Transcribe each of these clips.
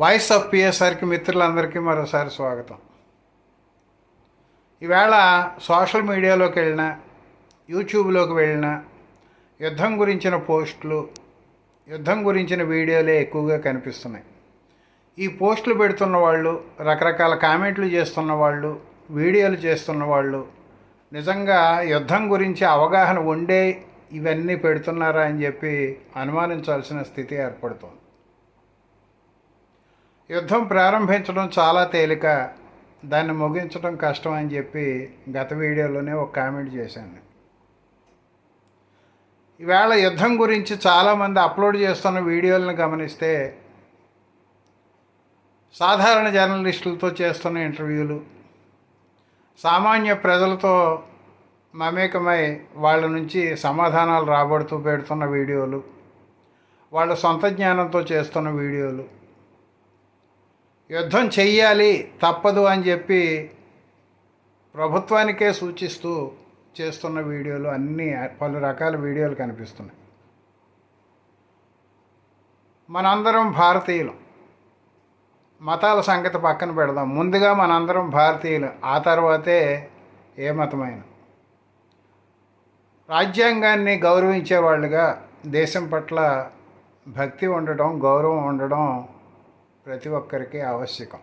Voice of పిఎస్ఆర్కి మిత్రులందరికీ మరోసారి స్వాగతం. ఈవేళ సోషల్ మీడియాలోకి వెళ్ళిన యూట్యూబ్లోకి వెళ్ళిన యుద్ధం గురించిన పోస్టులు యుద్ధం గురించిన వీడియోలే ఎక్కువగా కనిపిస్తున్నాయి. ఈ పోస్టులు పెడుతున్న వాళ్ళు రకరకాల కామెంట్లు చేస్తున్న వాళ్ళు వీడియోలు చేస్తున్న వాళ్ళు నిజంగా యుద్ధం గురించి అవగాహన ఉండే ఇవన్నీ పెడుతున్నారా అని చెప్పి అనుమానించాల్సిన స్థితి ఏర్పడుతోంది. యుద్ధం ప్రారంభించడం చాలా తేలిక. దాన్ని ముగించడం కష్టం అని చెప్పి గత వీడియోలోనే ఒక కామెంట్ చేశాను. ఈవేళ యుద్ధం గురించి చాలామంది అప్లోడ్ చేస్తున్న వీడియోలను గమనిస్తే సాధారణ జర్నలిస్టులతో చేస్తున్న ఇంటర్వ్యూలు సామాన్య ప్రజలతో మమేకమై వాళ్ళ నుంచి సమాధానాలు రాబడుతూ పెడుతున్న వీడియోలు వాళ్ళ సొంత జ్ఞానంతో చేస్తున్న వీడియోలు యుద్ధం చెయ్యాలి తప్పదు అని చెప్పి ప్రభుత్వానికే సూచిస్తూ చేస్తున్న వీడియోలు అన్నీ పలు రకాల వీడియోలు కనిపిస్తున్నాయి. మనందరం భారతీయులం. మతాల సంగతి పక్కన పెడదాం. ముందుగా మనందరం భారతీయులు. ఆ తర్వాతే ఏ మతమైన. రాజ్యాంగాన్ని గౌరవించే వాళ్ళుగా దేశం పట్ల భక్తి ఉండడం గౌరవం ఉండడం ప్రతి ఒక్కరికి ఆవశ్యకం.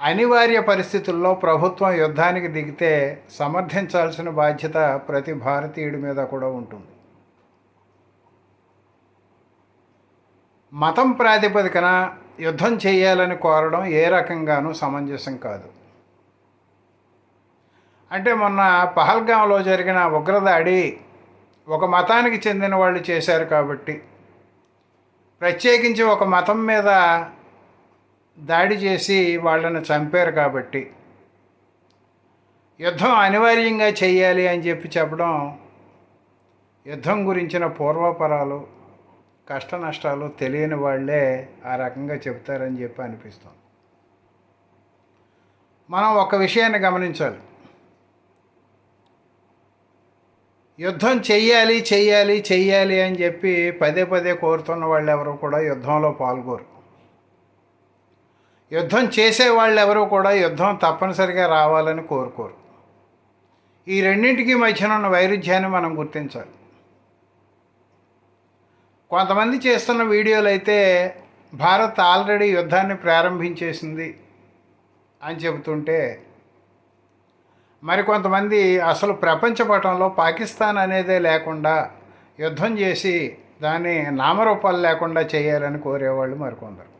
అనివార్య పరిస్థితుల్లో ప్రభుత్వం యుద్ధానికి దిగితే సమర్థించాల్సిన బాధ్యత ప్రతి భారతీయుడి మీద కూడా ఉంటుంది. మతం ప్రాతిపదికన యుద్ధం చేయాలని కోరడం ఏ రకంగానూ సమంజసం కాదు. అంటే మొన్న పహల్గాంలో జరిగిన ఉగ్రదాడి ఒక మతానికి చెందిన వాళ్ళు చేశారు కాబట్టి ప్రత్యేకించి ఒక మతం మీద దాడి చేసి వాళ్ళని చంపారు కాబట్టి. యుద్ధం అనివార్యంగా చేయాలి అని చెప్పి చెప్పడం యుద్ధం గురించిన పూర్వపరాలు కష్ట నష్టాలు తెలియని వాళ్ళే ఆ రకంగా చెప్తారని చెప్పి అనిపిస్తుంది. మనం ఒక విషయాన్ని గమనించాలి. యుద్ధం చెయ్యాలి చెయ్యాలి చెయ్యాలి అని చెప్పి పదే పదే కోరుతున్న వాళ్ళు ఎవరు కూడా యుద్ధంలో పాల్గొరు. యుద్ధం చేసే వాళ్ళు ఎవరు కూడా యుద్ధం తప్పనిసరిగా రావాలని కోరుకోరు. ఈ రెండింటికి మధ్యన ఉన్న వైరుధ్యాన్ని మనం గుర్తించాలి. కొంతమంది చేస్తున్న వీడియోలు అయితే భారత్ ఆల్రెడీ యుద్ధాన్ని ప్రారంభించేసింది అని చెబుతుంటే మరికొంతమంది అసలు ప్రపంచ పటంలో పాకిస్తాన్ అనేదే లేకుండా యుద్ధం చేసి దాన్ని నామరూపాలు లేకుండా చేయాలని కోరేవాళ్ళు మరికొందరు.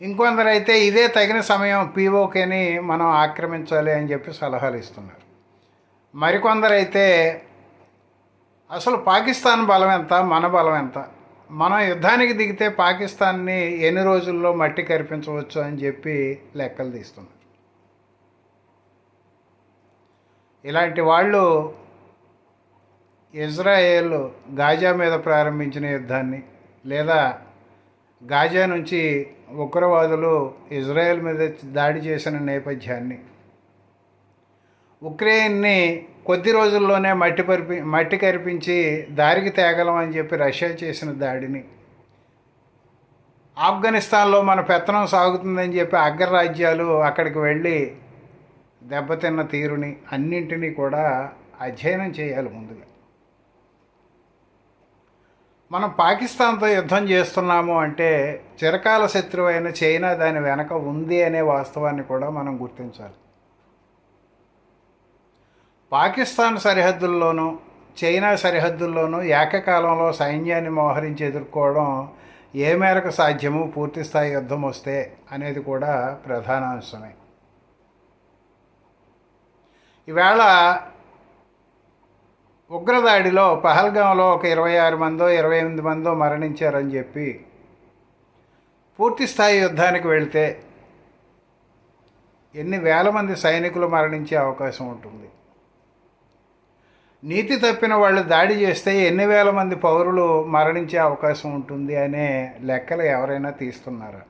ఇంకొందరైతే ఇదే తగిన సమయం పీఓకేని మనం ఆక్రమించాలి అని చెప్పి సలహాలు ఇస్తున్నారు. మరికొందరైతే అసలు పాకిస్తాన్ బలం ఎంత మన బలం ఎంత? మనం యుద్ధానికి దిగితే పాకిస్తాన్ని ఎన్ని రోజుల్లో మట్టి కరిపించవచ్చు అని చెప్పి లెక్కలు తీస్తున్నారు. ఇలాంటి వాళ్ళు ఇజ్రాయేల్ గాజా మీద ప్రారంభించిన యుద్ధాన్ని లేదా గాజా నుంచి ఉగ్రవాదులు ఇజ్రాయెల్ మీద దాడి చేసిన నేపథ్యాన్ని. ఉక్రెయిన్ని కొద్ది రోజుల్లోనే మట్టి పరిపి మట్టి కరిపించి దారికి తేగలం అని చెప్పి రష్యా చేసిన దాడిని. ఆఫ్ఘనిస్తాన్లో మన పెత్తనం సాగుతుందని చెప్పి అగ్రరాజ్యాలు అక్కడికి వెళ్ళి దెబ్బతిన్న తీరుని అన్నింటినీ కూడా అధ్యయనం చేయాలి ముందుగా. మనం పాకిస్తాన్తో యుద్ధం చేస్తున్నాము అంటే చిరకాల శత్రువు అయిన చైనా దాని వెనక ఉంది అనే వాస్తవాన్ని కూడా మనం గుర్తించాలి. పాకిస్తాన్ సరిహద్దుల్లోనూ చైనా సరిహద్దుల్లోనూ ఏకకాలంలో సైన్యాన్ని మోహరించి ఎదుర్కోవడం ఏ మేరకు సాధ్యము పూర్తిస్థాయి యుద్ధం వస్తే అనేది కూడా ప్రధాన అంశమే ఈవేళ ఉగ్రదాడిలో పహల్గాంలో ఒక ఇరవై ఆరు మందో ఇరవై ఎనిమిది మందో మరణించారని చెప్పి పూర్తి స్థాయి యుద్ధానికి వెళితే ఎన్ని వేల మంది సైనికులు మరణించే అవకాశం ఉంటుంది. నీతి తప్పిన వాళ్ళు దాడి చేస్తే ఎన్ని వేల మంది పౌరులు మరణించే అవకాశం ఉంటుంది అనే లెక్కలు ఎవరైనా తీస్తున్నారా?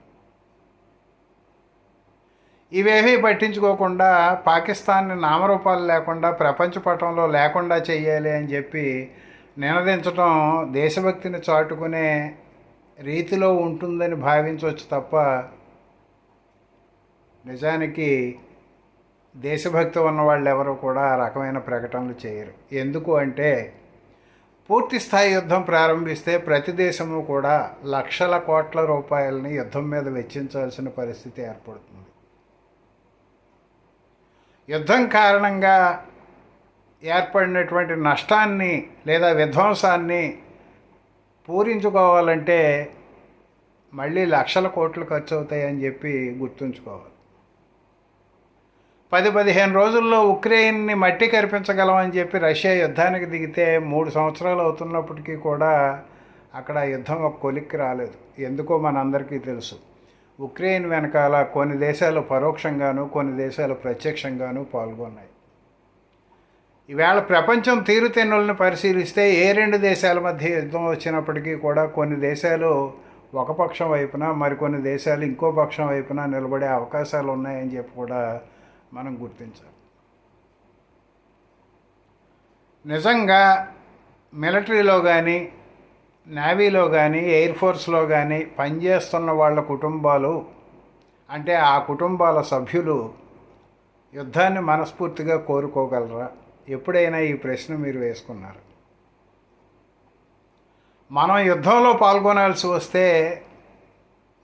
ఇవేమీ పట్టించుకోకుండా పాకిస్తాన్ని నామరూపాలు లేకుండా ప్రపంచ పటంలో లేకుండా చేయాలి అని చెప్పి నినదించడం దేశభక్తిని చాటుకునే రీతిలో ఉంటుందని భావించవచ్చు తప్ప నిజానికి దేశభక్తి ఉన్న వాళ్ళు ఎవరు కూడా ఆ రకమైన ప్రకటనలు చేయరు. ఎందుకు అంటే పూర్తి స్థాయి యుద్ధం ప్రారంభిస్తే ప్రతి దేశము కూడా లక్షల కోట్ల రూపాయలని యుద్ధం మీద వెచ్చించాల్సిన పరిస్థితి ఏర్పడుతుంది. యుద్ధం కారణంగా ఏర్పడినటువంటి నష్టాన్ని లేదా విధ్వంసాన్ని పూరించుకోవాలంటే మళ్ళీ లక్షల కోట్లు ఖర్చు అవుతాయని చెప్పి గుర్తుంచుకోవాలి. పది పదిహేను రోజుల్లో ఉక్రెయిన్ని మట్టి కరిపించగలమని చెప్పి రష్యా యుద్ధానికి దిగితే మూడు సంవత్సరాలు అవుతున్నప్పటికీ కూడా అక్కడ యుద్ధం ఒక కొలిక్కి రాలేదు. ఎందుకో మనందరికీ తెలుసు. ఉక్రెయిన్ వెనకాల కొన్ని దేశాలు పరోక్షంగాను కొన్ని దేశాలు ప్రత్యక్షంగాను పాల్గొన్నాయి. ఈవేళ ప్రపంచం తీరుతెన్నులను పరిశీలిస్తే ఏ రెండు దేశాల మధ్య యుద్ధం వచ్చినప్పటికీ కూడా కొన్ని దేశాలు ఒక పక్షం వైపున మరికొన్ని దేశాలు ఇంకో పక్షం వైపున నిలబడే అవకాశాలు ఉన్నాయని చెప్పి కూడా మనం గుర్తించాలి. నిజంగా మిలిటరీలో కానీ నేవీలో కానీ ఎయిర్ ఫోర్స్లో కానీ పనిచేస్తున్న వాళ్ళ కుటుంబాలు అంటే ఆ కుటుంబాల సభ్యులు యుద్ధాన్ని మనస్ఫూర్తిగా కోరుకోగలరా? ఎప్పుడైనా ఈ ప్రశ్న మీరు వేసుకున్నారు. మనం యుద్ధంలో పాల్గొనాల్సి వస్తే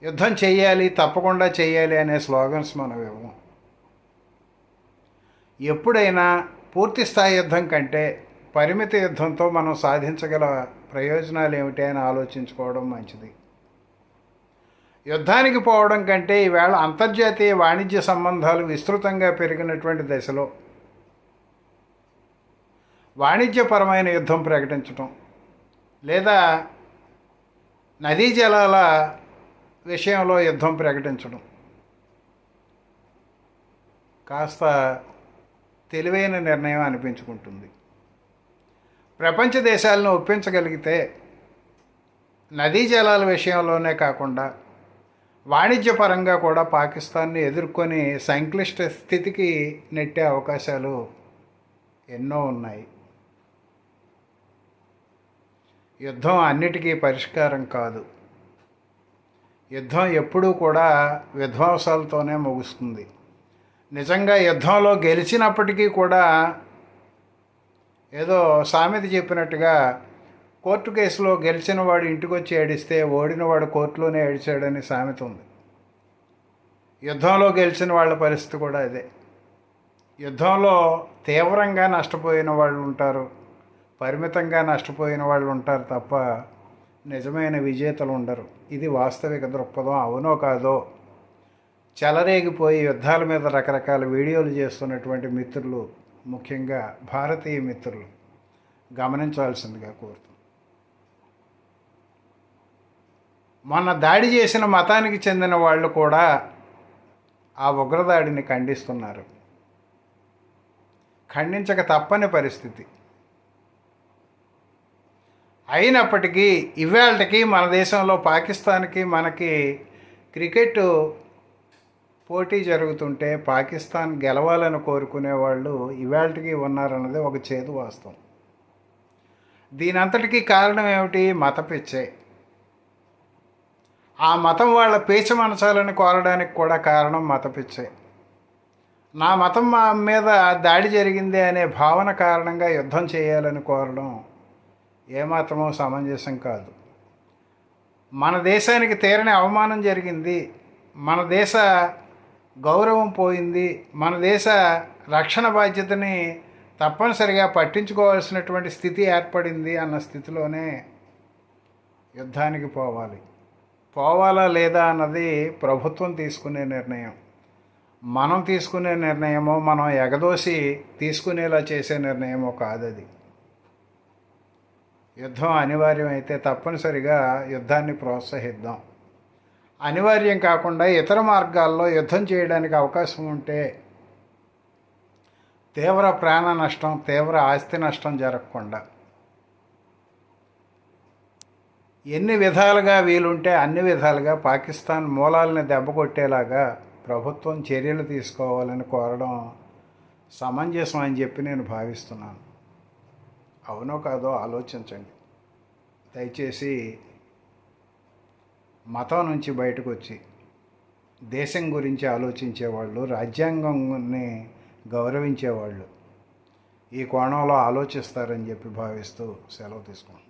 యుద్ధం చేయాలి తప్పకుండా చేయాలి అనే స్లోగన్స్ మనం ఇవ్వం ఎప్పుడైనా పూర్తి స్థాయి యుద్ధం కంటే పరిమిత యుద్ధంతో మనం సాధించగల ప్రయోజనాలు ఏమిటి అని ఆలోచించుకోవడం మంచిది. యుద్ధానికి పోవడం కంటే ఈవేళ అంతర్జాతీయ వాణిజ్య సంబంధాలు విస్తృతంగా పెరిగినటువంటి దశలో వాణిజ్యపరమైన యుద్ధం ప్రకటించటం లేదా నదీ జలాల విషయంలో యుద్ధం ప్రకటించడం కాస్త తెలివైన నిర్ణయం అనిపించుకుంటుంది. ప్రపంచ దేశాలను ఒప్పించగలిగితే నదీ జలాల విషయంలోనే కాకుండా వాణిజ్యపరంగా కూడా పాకిస్తాన్ని ఎదుర్కొని సంక్లిష్ట స్థితికి నెట్టే అవకాశాలు ఎన్నో ఉన్నాయి. యుద్ధం అన్నిటికీ పరిష్కారం కాదు. యుద్ధం ఎప్పుడూ కూడా విధ్వంసాలతోనే ముగుస్తుంది. నిజంగా యుద్ధంలో గెలిచినప్పటికీ కూడా ఏదో సామెత చెప్పినట్టుగా కోర్టు కేసులో గెలిచిన వాడు ఇంటికి వచ్చి ఏడిస్తే ఓడినవాడు కోర్టులోనే ఏడిచాడని సామెత ఉంది. యుద్ధంలో గెలిచిన వాళ్ళ పరిస్థితి కూడా అదే. యుద్ధంలో తీవ్రంగా నష్టపోయిన వాళ్ళు ఉంటారు పరిమితంగా నష్టపోయిన వాళ్ళు ఉంటారు తప్ప నిజమైన విజేతలు ఉండరు. ఇది వాస్తవిక దృక్పథం అవునో కాదో. చెలరేగిపోయి యుద్ధాల మీద రకరకాల వీడియోలు చేస్తున్నటువంటి మిత్రులు ముఖ్యంగా భారతీయ మిత్రులు గమనించాల్సిందిగా కోరుతున్నాను మొన్న దాడి చేసిన మతానికి చెందిన వాళ్ళు కూడా ఆ ఉగ్రదాడిని ఖండిస్తున్నారు. ఖండించక తప్పని పరిస్థితి. అయినప్పటికీ ఇవాళకి మన దేశంలో పాకిస్తాన్కి మనకి క్రికెట్ పోటీ జరుగుతుంటే పాకిస్తాన్ గెలవాలని కోరుకునే వాళ్ళు ఇవాళకి ఉన్నారన్నది ఒక చేదు వాస్తవం. దీనంతటికీ కారణం ఏమిటి? మత పిచ్చే. ఆ మతం వాళ్ళ పేచ మనసాలని కోరడానికి కూడా కారణం మత పిచ్చే. నా మతం మా మీద దాడి జరిగింది అనే భావన కారణంగా యుద్ధం చేయాలని కోరడం ఏమాత్రమో సమంజసం కాదు. మన దేశానికి తీరని అవమానం జరిగింది. మన దేశ గౌరవం పోయింది. మన దేశ రక్షణ బాధ్యతని తప్పనిసరిగా పట్టించుకోవాల్సినటువంటి స్థితి ఏర్పడింది అన్న స్థితిలోనే యుద్ధానికి పోవాలి. పోవాలా లేదా అన్నది ప్రభుత్వం తీసుకునే నిర్ణయం. మనం తీసుకునే నిర్ణయమో మనం ఎగదోసి తీసుకునేలా చేసే నిర్ణయమో కాదది. యుద్ధం అనివార్యమైతే తప్పనిసరిగా యుద్ధాన్ని ప్రోత్సహిద్దాం. అనివార్యం కాకుండా ఇతర మార్గాల్లో యుద్ధం చేయడానికి అవకాశం ఉంటే తీవ్ర ప్రాణ నష్టం తీవ్ర ఆస్తి నష్టం జరగకుండా. ఎన్ని విధాలుగా వీలుంటే అన్ని విధాలుగా పాకిస్తాన్ మూలాలని దెబ్బకొట్టేలాగా ప్రభుత్వం చర్యలు తీసుకోవాలని కోరడం సమంజసం అని చెప్పి నేను భావిస్తున్నాను. అవునో కాదో ఆలోచించండి. దయచేసి మతం నుంచి బయటకు వచ్చి దేశం గురించి ఆలోచించేవాళ్ళు రాజ్యాంగాన్ని గౌరవించేవాళ్ళు. ఈ కోణంలో ఆలోచిస్తారని చెప్పి భావిస్తూ సెలవు తీసుకుంటున్నాను.